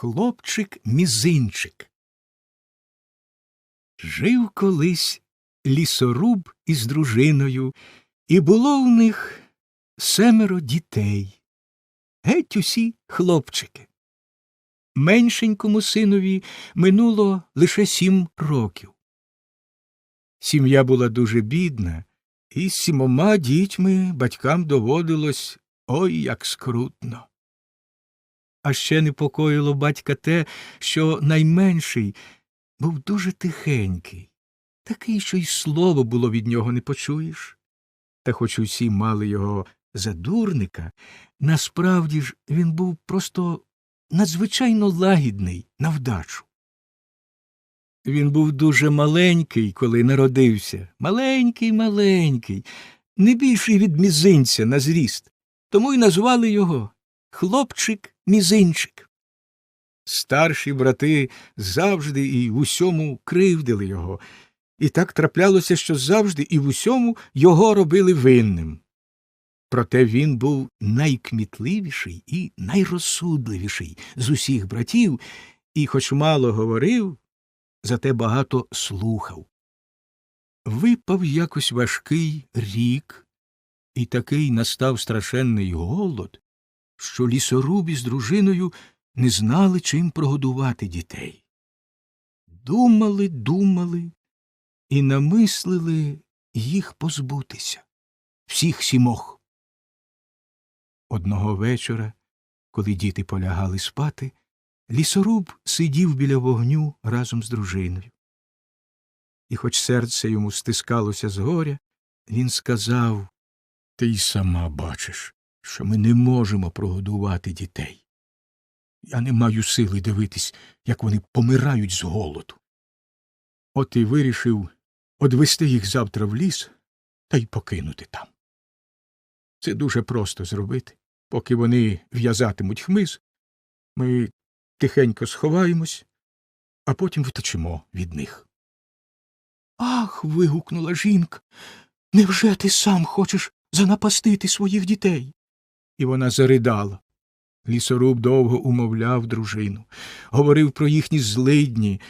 Хлопчик мізинчик. Жив колись лісоруб із дружиною, і було в них семеро дітей. Геть усі хлопчики. Меншенькому синові минуло лише сім років. Сім'я була дуже бідна, і з сімома дітьми батькам доводилось ой як скрутно. А ще непокоїло батька те, що найменший був дуже тихенький, такий, що й слово було від нього не почуєш. Та хоч усі мали його за дурника, насправді ж він був просто надзвичайно лагідний на вдачу. Він був дуже маленький, коли народився. Маленький, маленький, не більший від мізинця на зріст, тому й назвали його хлопчик мізинчик. Старші брати завжди і в усьому кривдили його, і так траплялося, що завжди і в усьому його робили винним. Проте він був найкмітливіший і найрозсудливіший з усіх братів, і, хоч мало говорив, зате багато слухав. Випав якось важкий рік, і такий настав страшенний голод, що лісорубі з дружиною не знали, чим прогодувати дітей. Думали, думали і намислили їх позбутися, всіх сімох. Одного вечора, коли діти полягали спати, лісоруб сидів біля вогню разом з дружиною. І хоч серце йому стискалося з горя, він сказав Ти й сама бачиш, що ми не можемо прогодувати дітей. Я не маю сили дивитись, як вони помирають з голоду. От і вирішив одвести їх завтра в ліс та й покинути там. Це дуже просто зробити. Поки вони в'язатимуть хмиз, ми тихенько сховаємось, а потім втечемо від них. Ах. вигукнула жінка. Невже ти сам хочеш занапастити своїх дітей? І вона заридала. Лісоруб довго умовляв дружину, говорив про їхні злидні,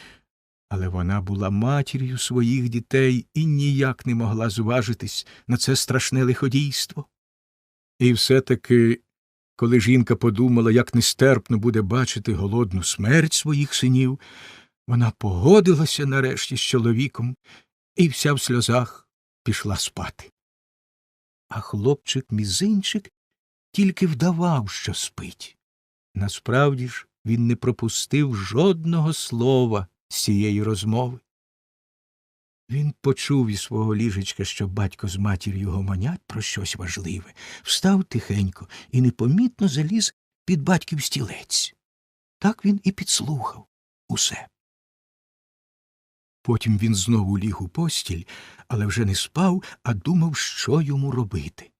але вона була матір'ю своїх дітей і ніяк не могла зважитись на це страшне лиходійство. І все таки, коли жінка подумала, як нестерпно буде бачити голодну смерть своїх синів, вона погодилася нарешті з чоловіком і вся в сльозах пішла спати. А хлопчик мізинчик тільки вдавав, що спить. Насправді ж він не пропустив жодного слова з цієї розмови. Він почув із свого ліжечка, що батько з матір'ю гомонять про щось важливе, встав тихенько і непомітно заліз під батьків стілець. Так він і підслухав усе. Потім він знову ліг у постіль, але вже не спав, а думав, що йому робити.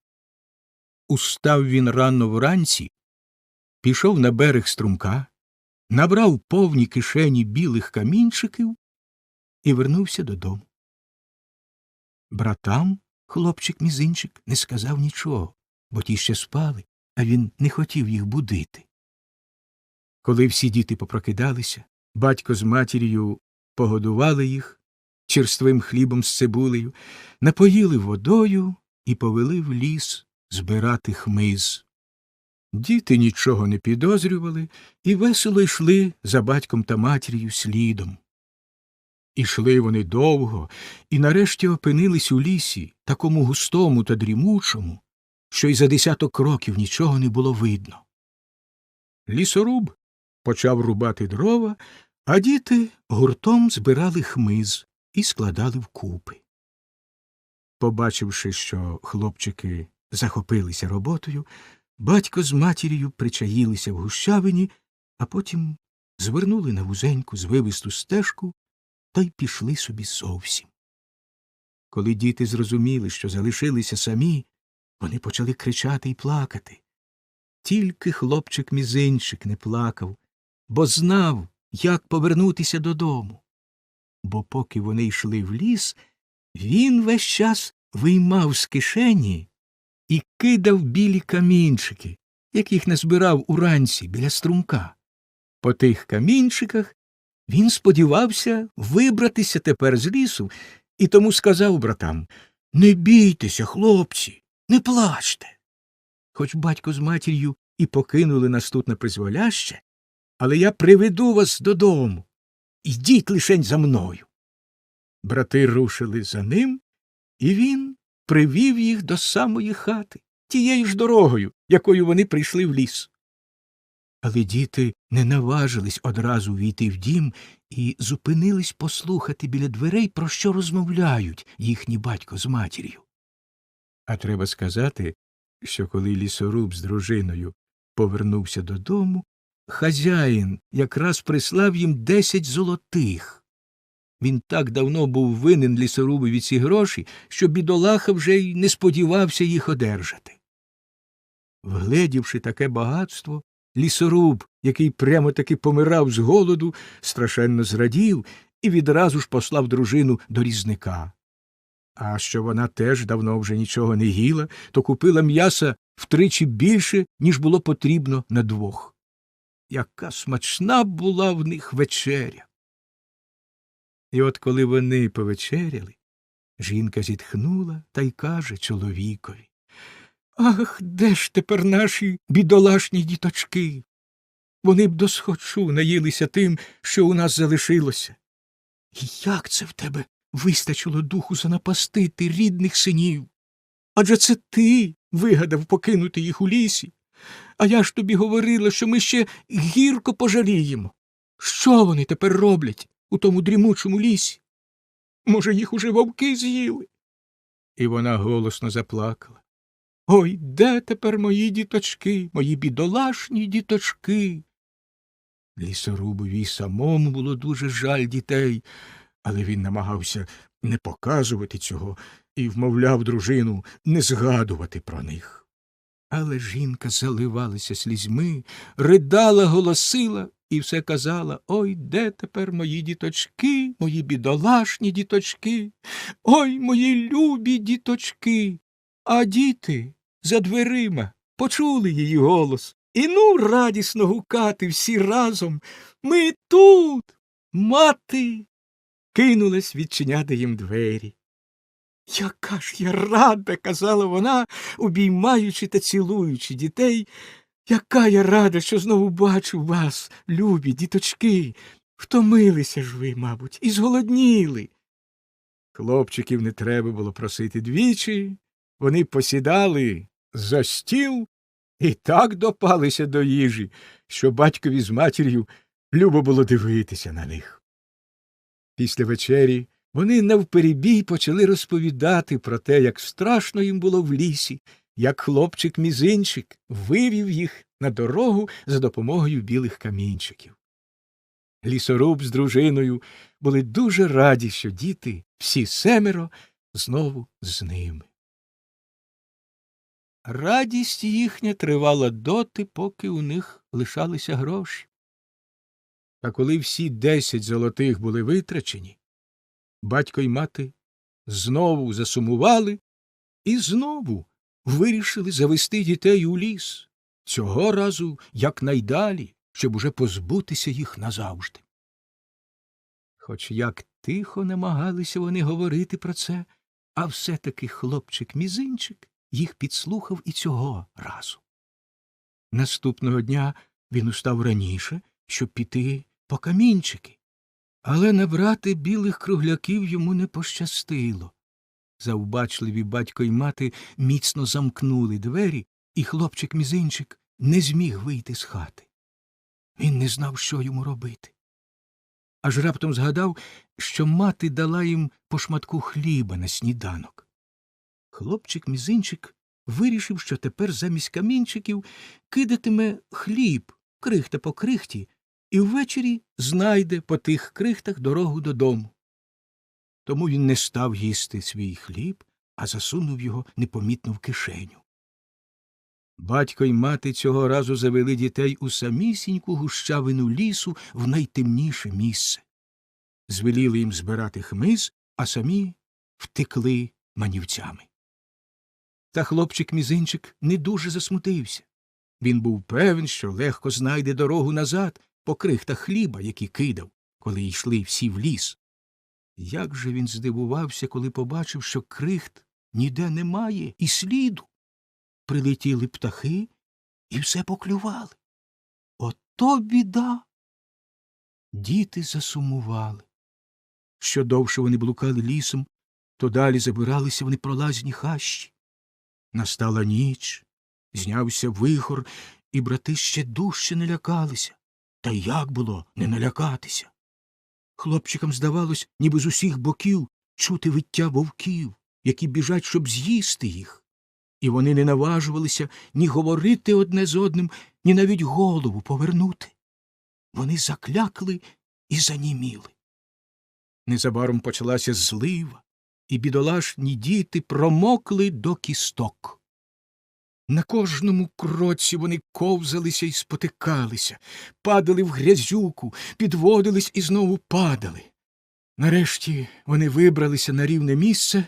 Устав він рано вранці, пішов на берег струмка, набрав повні кишені білих камінчиків і вернувся додому. Братам хлопчик мізинчик не сказав нічого, бо ті ще спали, а він не хотів їх будити. Коли всі діти попрокидалися, батько з матір'ю погодували їх черствим хлібом з цибулею, напоїли водою і повели в ліс збирати хмиз. Діти нічого не підозрювали і весело йшли за батьком та матір'ю слідом. Ішли вони довго і нарешті опинились у лісі, такому густому та дрімучому, що й за десяток років нічого не було видно. Лісоруб почав рубати дрова, а діти гуртом збирали хмиз і складали вкупи. Побачивши, що хлопчики захопилися роботою, батько з матір'ю причаїлися в гущавині, а потім звернули на вузеньку звивисту стежку та й пішли собі зовсім. Коли діти зрозуміли, що залишилися самі, вони почали кричати і плакати. Тільки хлопчик мізинчик не плакав, бо знав, як повернутися додому. Бо поки вони йшли в ліс, він весь час виймав з кишені і кидав білі камінчики, яких назбирав уранці біля струмка. по тих камінчиках, він сподівався вибратися тепер з лісу і тому сказав братам Не бійтеся, хлопці, не плачте. Хоч батько з матір'ю і покинули нас тут на призволяще, але я приведу вас додому. Ідіть лишень за мною. Брати рушили за ним, і він привів їх до самої хати, тією ж дорогою, якою вони прийшли в ліс. Але діти не наважились одразу війти в дім і зупинились послухати біля дверей, про що розмовляють їхній батько з матір'ю. А треба сказати, що коли лісоруб з дружиною повернувся додому, хазяїн якраз прислав їм десять золотих. Він так давно був винен лісорубові ці гроші, що бідолаха вже й не сподівався їх одержати. Вгледівши таке багатство, лісоруб, який прямо таки помирав з голоду, страшенно зрадів і відразу ж послав дружину до різника. А що вона теж давно вже нічого не їла, то купила м'яса втричі більше, ніж було потрібно на двох. Яка смачна була в них вечеря. І от коли вони повечеряли, жінка зітхнула та й каже чоловікові Ах, де ж тепер наші бідолашні діточки? Вони б досхочу наїлися тим, що у нас залишилося. Як це в тебе вистачило духу занапастити рідних синів? Адже це ти вигадав покинути їх у лісі. А я ж тобі говорила, що ми ще гірко пожаліємо. Що вони тепер роблять у тому дрімучому лісі? Може, їх уже вовки з'їли? І вона голосно заплакала. Ой, де тепер мої діточки, мої бідолашні діточки? Лісорубові самому було дуже жаль дітей, але він намагався не показувати цього і вмовляв дружину не згадувати про них. Але жінка заливалася слізьми, ридала, голосила і все казала Ой, де тепер мої діточки, мої бідолашні діточки, ой, мої любі діточки. А діти за дверима почули її голос. І ну радісно гукати всі разом. Ми тут. Мати. Кинулась відчиняти їм двері. Яка ж я рада, казала вона, обіймаючи та цілуючи дітей. Яка я рада, що знову бачу вас, любі діточки. Втомилися ж ви, мабуть, і зголодніли. Хлопчиків не треба було просити двічі. Вони посідали за стіл і так допалися до їжі, що батькові з матір'ю любо було дивитися на них. Після вечері вони навперебій почали розповідати про те, як страшно їм було в лісі, як хлопчик мізинчик вивів їх на дорогу за допомогою білих камінчиків. Лісоруб з дружиною були дуже раді, що діти, всі семеро, знову з ними. Радість їхня тривала доти, поки у них лишалися гроші. Та коли всі десять золотих були витрачені, батько й мати знову засумували і знову вирішили завести дітей у ліс, цього разу якнайдалі, щоб уже позбутися їх назавжди. Хоч як тихо намагалися вони говорити про це, а все таки хлопчик мізинчик їх підслухав і цього разу. Наступного дня він устав раніше, щоб піти по камінчики, але набрати білих кругляків йому не пощастило. Завбачливі батько й мати міцно замкнули двері, і хлопчик мізинчик не зміг вийти з хати. Він не знав, що йому робити. Аж раптом згадав, що мати дала їм по шматку хліба на сніданок. Хлопчик мізинчик вирішив, що тепер замість камінчиків кидатиме хліб, крихта по крихті, і ввечері знайде по тих крихтах дорогу додому. Тому він не став їсти свій хліб, а засунув його непомітно в кишеню. Батько й мати цього разу завели дітей у самісіньку гущавину лісу в найтемніше місце. Звеліли їм збирати хмиз, а самі втекли манівцями. Та хлопчик мізинчик не дуже засмутився. Він був певен, що легко знайде дорогу назад, по крихтах хліба, які кидав, коли йшли всі в ліс. Як же він здивувався, коли побачив, що крихт ніде немає і сліду. Прилетіли птахи і все поклювали. Ото біда. Діти засумували. Що довше вони блукали лісом, то далі забиралися вони пролазні хащі. Настала ніч, знявся вихор, і брати ще дужче не лякалися. Та як було не налякатися? Хлопчикам здавалось, ніби з усіх боків чути виття вовків, які біжать, щоб з'їсти їх. І вони не наважувалися ні говорити одне з одним, ні навіть голову повернути. Вони заклякли і заніміли. Незабаром почалася злива, і бідолашні діти промокли до кісток. На кожному кроці вони ковзалися і спотикалися, падали в грязюку, підводились і знову падали. Нарешті вони вибралися на рівне місце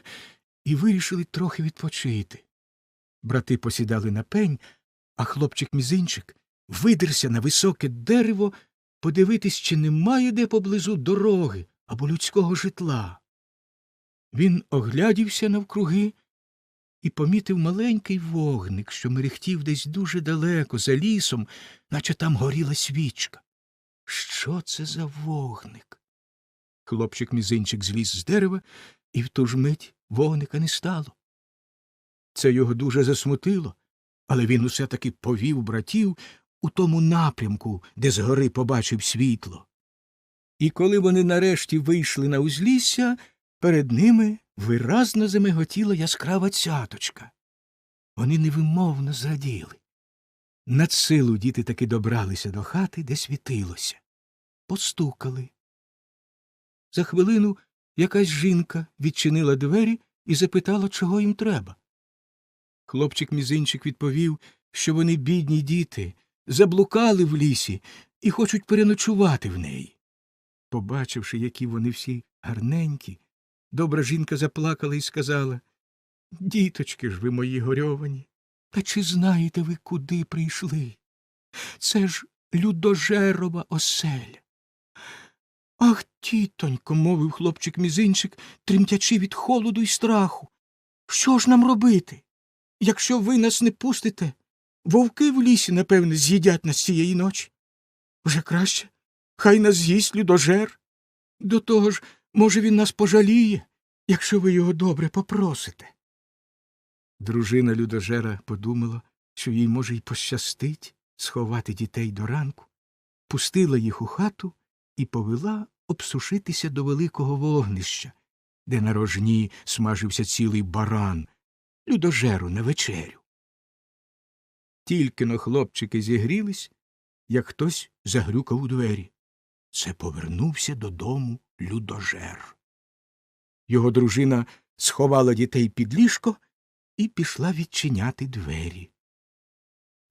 і вирішили трохи відпочити. Брати посідали на пень, а хлопчик мізинчик видерся на високе дерево подивитись, чи немає де поблизу дороги або людського житла. Він оглядівся навкруги і помітив маленький вогник, що мерехтів десь дуже далеко, за лісом, наче там горіла свічка. Що це за вогник? Хлопчик мізинчик зліз з дерева, і в ту ж мить вогника не стало. Це його дуже засмутило, але він усе таки повів братів у тому напрямку, де згори побачив світло. І коли вони нарешті вийшли на узлісся, перед ними виразно замиготіла яскрава цяточка. Вони невимовно зраділи. Над силу діти таки добралися до хати, де світилося. Постукали. За хвилину якась жінка відчинила двері і запитала, чого їм треба. Хлопчик мізинчик відповів, що вони бідні діти, заблукали в лісі і хочуть переночувати в неї. Побачивши, які вони всі гарненькі, добра жінка заплакала і сказала Діточки ж ви мої горьовані, та чи знаєте ви, куди прийшли? Це ж людожерова оселя. Ах, тітонько, мовив хлопчик мізинчик, тремтячи від холоду й страху. Що ж нам робити? Якщо ви нас не пустите, вовки в лісі, напевне, з'їдять нас цієї ночі. Вже краще, хай нас з'їсть людожер. До того ж, може, він нас пожаліє, якщо ви його добре попросите. Дружина людожера подумала, що їй може й пощастить сховати дітей до ранку, пустила їх у хату і повела обсушитися до великого вогнища, де на рожні смажився цілий баран, людожеру на вечерю. Тільки но хлопчики зігрілись, як хтось загрюкав у двері. Це повернувся додому людожер. Його дружина сховала дітей під ліжко і пішла відчиняти двері.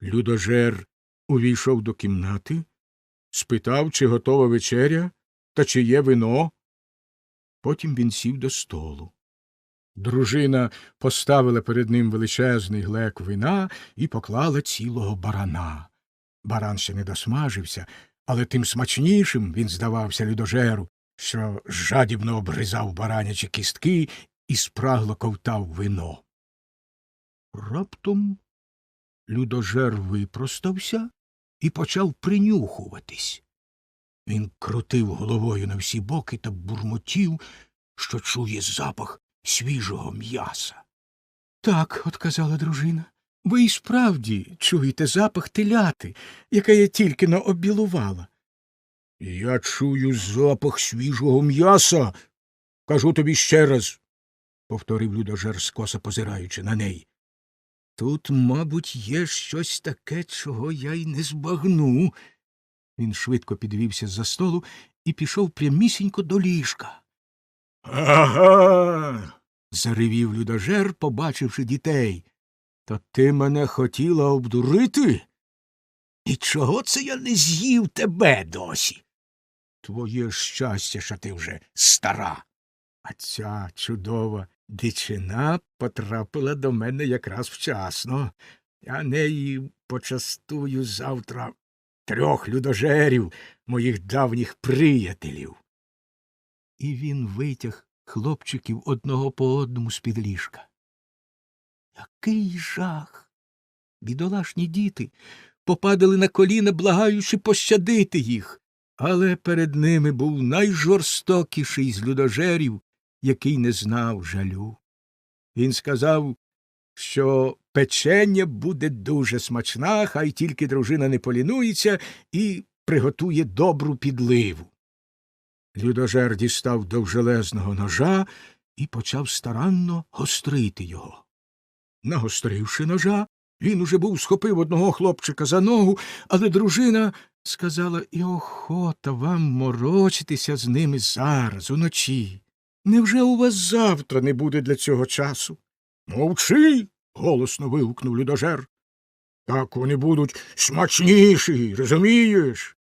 Людожер увійшов до кімнати, спитав, чи готова вечеря та чи є вино. Потім він сів до столу. Дружина поставила перед ним величезний глек вина і поклала цілого барана. Баран ще не досмажився, але тим смачнішим він здавався людожеру, що жадібно обризав баранячі кістки і спрагло ковтав вино. Раптом людожер випростався і почав принюхуватись. Він крутив головою на всі боки та бурмотів, що чує запах свіжого м'яса. Так, от казала дружина, ви і справді чуєте запах теляти, яке я тільки но обілувала. Я чую запах свіжого м'яса. Кажу тобі ще раз, повторив людожер, скоса позираючи на неї. Тут, мабуть, є щось таке, чого я й не збагну. Він швидко підвівся з за столу і пішов прямісінько до ліжка. Ага. заревів людожер, побачивши дітей. То ти мене хотіла обдурити? І чого це я не з'їв тебе досі? Твоє щастя, що ти вже стара. А ця чудова дичина потрапила до мене якраз вчасно. Я неї почастую завтра трьох людожерів, моїх давніх приятелів. І він витяг хлопчиків одного по одному з-під ліжка. Який жах! Бідолашні діти попадали на коліна, благаючи пощадити їх. Але перед ними був найжорстокіший з людожерів, який не знав жалю. Він сказав, що печення буде дуже смачна, хай тільки дружина не полінується і приготує добру підливу. Людожер дістав довжелезного ножа і почав старанно гострити його. Нагостривши ножа, він уже був схопив одного хлопчика за ногу, але дружина сказала і охота вам морочитися з ними зараз, уночі. Невже у вас завтра не буде для цього часу? Мовчи. голосно вигукнув людожер. Так вони будуть смачніші, розумієш?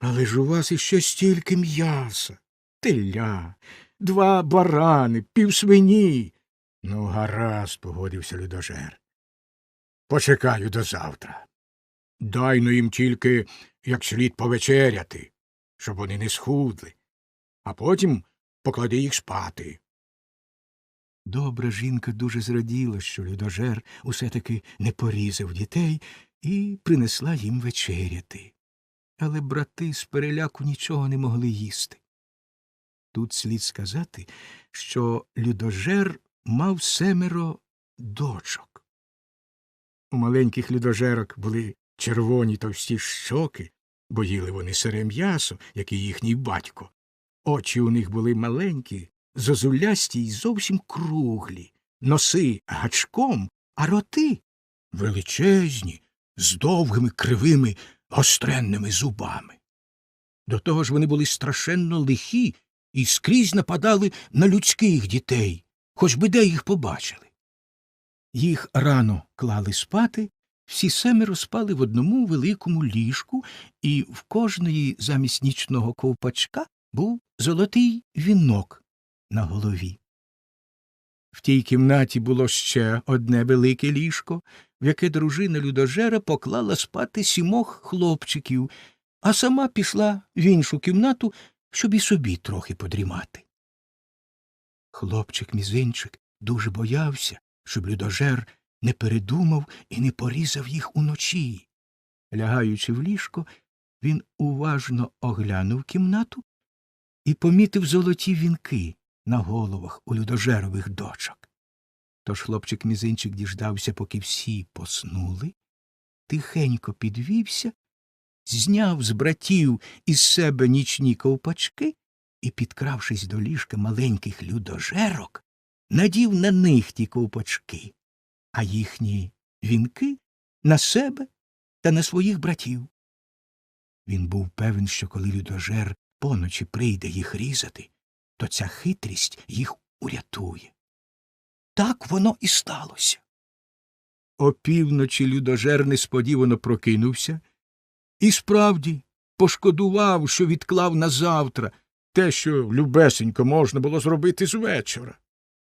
Але ж у вас іще стільки м'яса, теля, два барани, півсвині. Ну, гаразд, погодився людожер. Почекаю до завтра. Дай ну їм тільки як слід повечеряти, щоб вони не схудли, а потім поклади їх спати. Добра жінка дуже зраділа, що людожер усе таки не порізав дітей і принесла їм вечеряти. Але брати з переляку нічого не могли їсти. Тут слід сказати, що людожер мав семеро дочок. У маленьких людожерок були червоні товсті щоки, бо їли вони сире м'ясо, як і їхній батько. Очі у них були маленькі, зозулясті й зовсім круглі, носи гачком, а роти величезні, з довгими кривими гостренними зубами. До того ж вони були страшенно лихі і скрізь нападали на людських дітей, хоч би де їх побачили. Їх рано клали спати, всі семеро спали в одному великому ліжку, і в кожної замість нічного ковпачка був золотий вінок на голові. В тій кімнаті було ще одне велике ліжко, в яке дружина людожера поклала спати сімох хлопчиків, а сама пішла в іншу кімнату, щоб і собі трохи подрімати. Хлопчик мізинчик дуже боявся, щоб людожер не передумав і не порізав їх уночі. Лягаючи в ліжко, він уважно оглянув кімнату і помітив золоті вінки на головах у людожерових дочок. Тож хлопчик мізинчик діждався, поки всі поснули, тихенько підвівся, зняв з братів із себе нічні ковпачки і, підкравшись до ліжка маленьких людожерок, надів на них ті ковпачки, а їхні вінки на себе та на своїх братів. Він був певен, що коли людожер поночі прийде їх різати, то ця хитрість їх урятує. Так воно і сталося. Опівночі людожер несподівано прокинувся і справді пошкодував, що відклав на завтра те, що любесенько можна було зробити з вечора.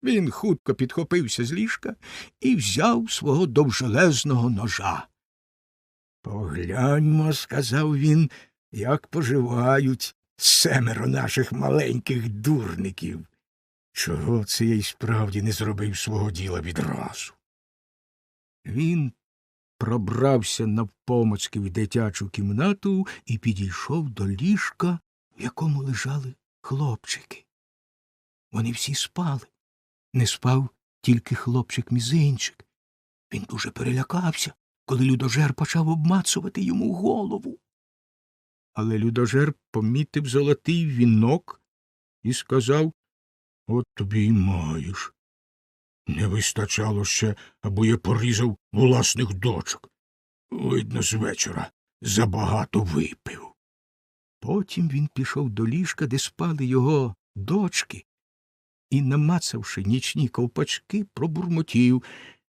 Він хутко підхопився з ліжка і взяв свого довжелезного ножа. Погляньмо, сказав він, як поживають семеро наших маленьких дурників. Чого це я й справді не зробив свого діла відразу? Він пробрався навпомацьки в дитячу кімнату і підійшов до ліжка, в якому лежали хлопчики. Вони всі спали. Не спав тільки хлопчик мізинчик. Він дуже перелякався, коли людожер почав обмацувати йому голову. Але людожер помітив золотий вінок і сказав От тобі й маєш. Не вистачало ще, аби я порізав власних дочок. Видно, з вечора забагато випив. Потім він пішов до ліжка, де спали його дочки, і, намацавши нічні ковпачки, пробурмотів.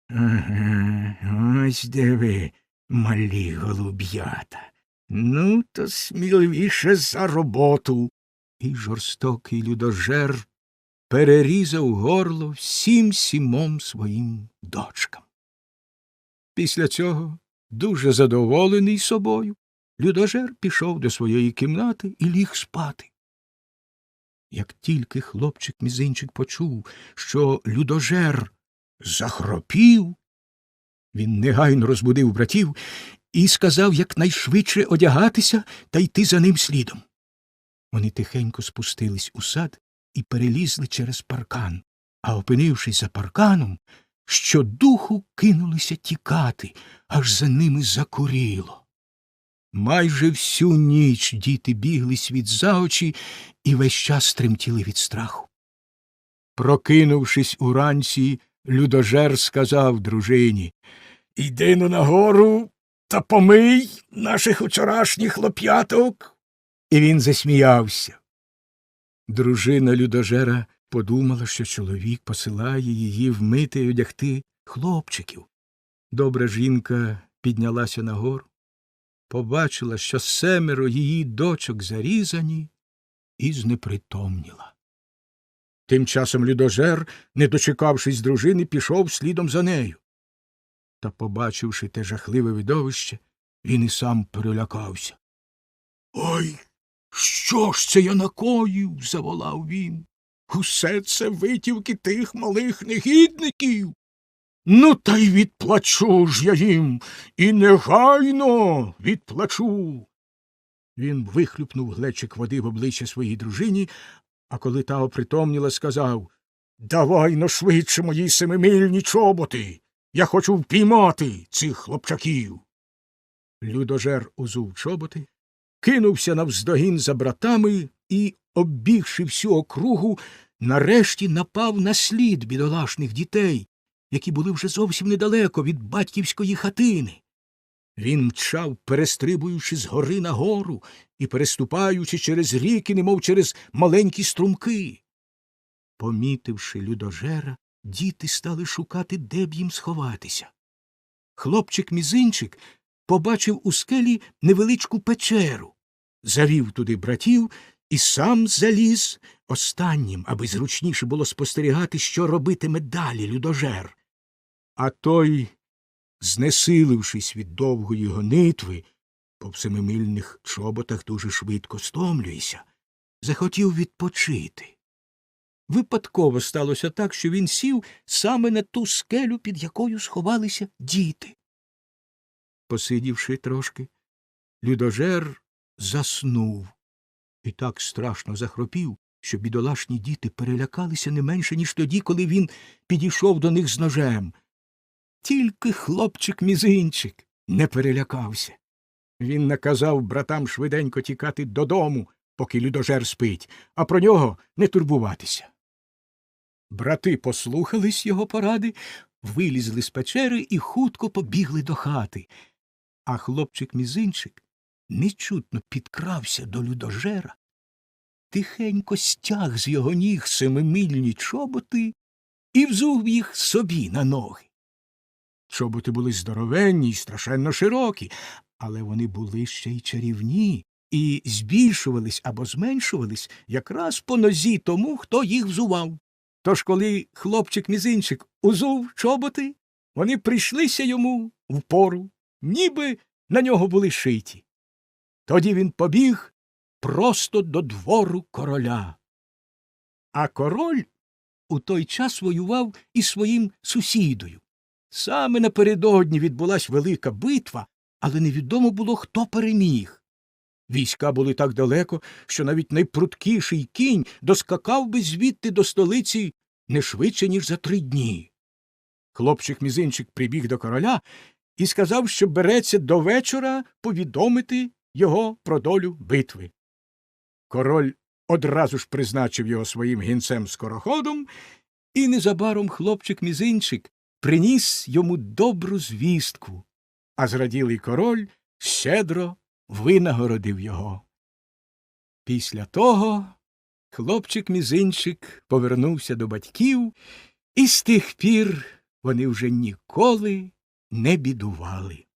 Ага, ось де ви, малі голуб'ята. Ну, то сміливіше за роботу. І жорстокий людожер перерізав горло всім сімом своїм дочкам. Після цього, дуже задоволений собою, Людожер пішов до своєї кімнати і ліг спати. Як тільки хлопчик мізинчик почув, що людожер захропів, він негайно розбудив братів і сказав якнайшвидше одягатися та йти за ним слідом. Вони тихенько спустились у сад і перелізли через паркан, а опинившись за парканом, щодуху кинулися тікати, аж за ними закуріло. Майже всю ніч діти бігли світ за очі і весь час тремтіли від страху. Прокинувшись уранці, людожер сказав дружині Іди но нагору та помий наших вчорашніх хлоп'яток. І він засміявся. Дружина людожера подумала, що чоловік посилає її вмити й одягти хлопчиків. Добра жінка піднялася нагору, побачила, що семеро її дочок зарізані, і знепритомніла. Тим часом людожер, не дочекавшись дружини, пішов слідом за нею. Та, побачивши те жахливе видовище, він і сам перелякався. Ой, що ж це я накоїв? заволав він. Усе це витівки тих малих негідників. Ну, та й відплачу ж я їм, і негайно відплачу. Він вихлюпнув глечик води в обличчя своїй дружині, а коли та опритомніла, сказав Давай но швидше мої семимильні чоботи. Я хочу впіймати цих хлопчаків. Людожер узув чоботи, кинувся навздогін за братами і, оббігши всю округу, нарешті напав на слід бідолашних дітей, які були вже зовсім недалеко від батьківської хатини. Він мчав, перестрибуючи з гори на гору і переступаючи через ріки, немов через маленькі струмки. Помітивши людожера, діти стали шукати, де б їм сховатися. Хлопчик мізинчик побачив у скелі невеличку печеру, завів туди братів і сам заліз останнім, аби зручніше було спостерігати, що робитиме далі людожер. А той, знесилившись від довгої гонитви, по всемимильних чоботах дуже швидко стомлюється, захотів відпочити. Випадково сталося так, що він сів саме на ту скелю, під якою сховалися діти. Посидівши трошки, людожер заснув і так страшно захропів, що бідолашні діти перелякалися не менше, ніж тоді, коли він підійшов до них з ножем. Тільки хлопчик мізинчик не перелякався. Він наказав братам швиденько тікати додому, поки людожер спить, а про нього не турбуватися. Брати послухались його поради, вилізли з печери і хутко побігли до хати. А хлопчик мізинчик нечутно підкрався до людожера, тихенько стяг з його ніг семимильні чоботи і взув їх собі на ноги. Чоботи були здоровенні й страшенно широкі, але вони були ще й чарівні і збільшувались або зменшувались якраз по нозі тому, хто їх взував. Тож, коли хлопчик мізинчик узув чоботи, вони прийшлися йому впору, ніби на нього були шиті. Тоді він побіг просто до двору короля. А король у той час воював із своїм сусідою. Саме напередодні відбулась велика битва, але невідомо було, хто переміг. Війська були так далеко, що навіть найпруткіший кінь доскакав би звідти до столиці не швидше, ніж за три дні. Хлопчик мізинчик прибіг до короля і сказав, що береться до вечора повідомити його про долю битви. Король одразу ж призначив його своїм гінцем скороходом, і незабаром хлопчик мізинчик приніс йому добру звістку, а зраділий король щедро винагородив його. Після того хлопчик мізинчик повернувся до батьків, і з тих пір вони вже ніколи не бідували.